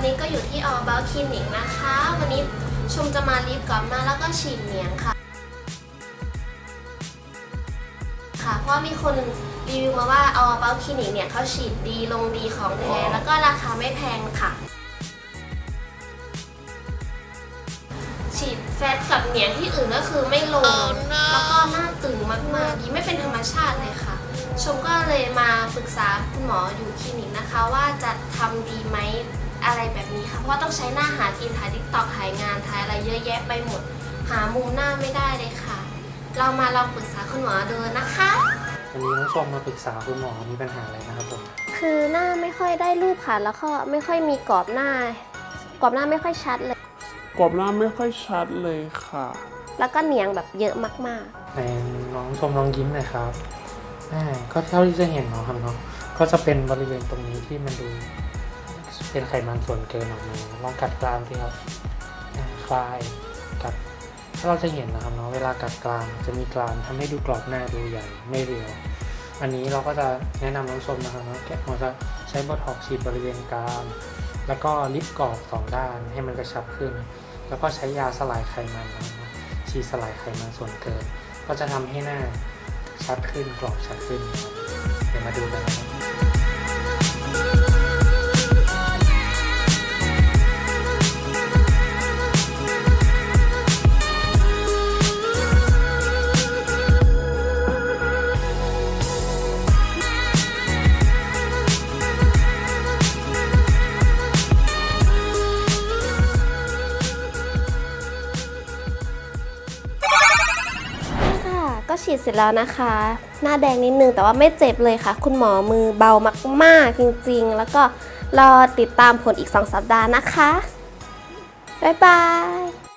วันนี้ก็อยู่ที่ออบาคลินิกนะคะ วันนี้ชมจะมารีบกรอบหน้าแล้วก็ฉีดเหนียงค่ะ ค่ะ เพราะว่ามีคนรีวิวมาว่าออบาคลินิกเนี่ยเขาฉีดดีลงดีของแท้ แล้วก็ราคาไม่แพงค่ะ ฉีดแฟตกับเหนียงที่อื่นก็คือไม่ลง แล้วก็หน้าตึงมากๆยิ่งไม่เป็นธรรมชาติเลยค่ะ ชมก็เลยมาปรึกษาคุณหมออยู่คลินิกนะคะว่าจะทำดีไหม อะไรแบบนี้ค่ะเพราะว่าต้องใช้หน้าหากินถ่ายทิกตอกถ่ายงานถ่ายอะไรเยอะแยะไปหมด หามุมหน้าไม่ได้เลยค่ะ เรามาลองปรึกษาคุณหมอดูนะคะ วันนี้น้องชมมาปรึกษาคุณหมอมีปัญหาอะไรนะครับผม คือหน้าไม่ค่อยได้รูปค่ะ แล้วก็ไม่ค่อยมีกรอบหน้า กรอบหน้าไม่ค่อยชัดเลย กรอบหน้าไม่ค่อยชัดเลยค่ะ แล้วก็เหนียงแบบเยอะมากในน้องชมน้องยิ้มหน่อยครับอ่าก็เท่าที่จะเห็นเนาะครับเนาะก็จะเป็นบริเวณตรงนี้ที่มันดู เป็นไขมันส่วนเกินออกมาลองกัดกรามที่ครับคลายกัดถ้าเราจะเห็นนะครับเนาะเวลากัดกรามจะมีกรามทำให้ดูกรอบหน้าดูใหญ่ไม่เรียวอันนี้เราก็จะแนะนำน้องชมนะครับเนาะแกะเราจะใช้โบท็อกฉีดบริเวณกราม แล้วก็ลิปกรอบสองด้านให้มันกระชับขึ้น แล้วก็ใช้ยาสลายไขมันนะฉีดสลายไขมันส่วนเกิน ก็จะทำให้หน้าชัดขึ้นกรอบชัดขึ้น เดี๋ยวมาดูกันนะครับ ก็ฉีดเสร็จแล้วนะคะ หน้าแดงนิดนึงแต่ว่าไม่เจ็บเลยค่ะ คุณหมอมือเบามาก ๆ จริงๆ แล้วก็รอติดตามผลอีก 2 สัปดาห์นะคะ บ๊ายบาย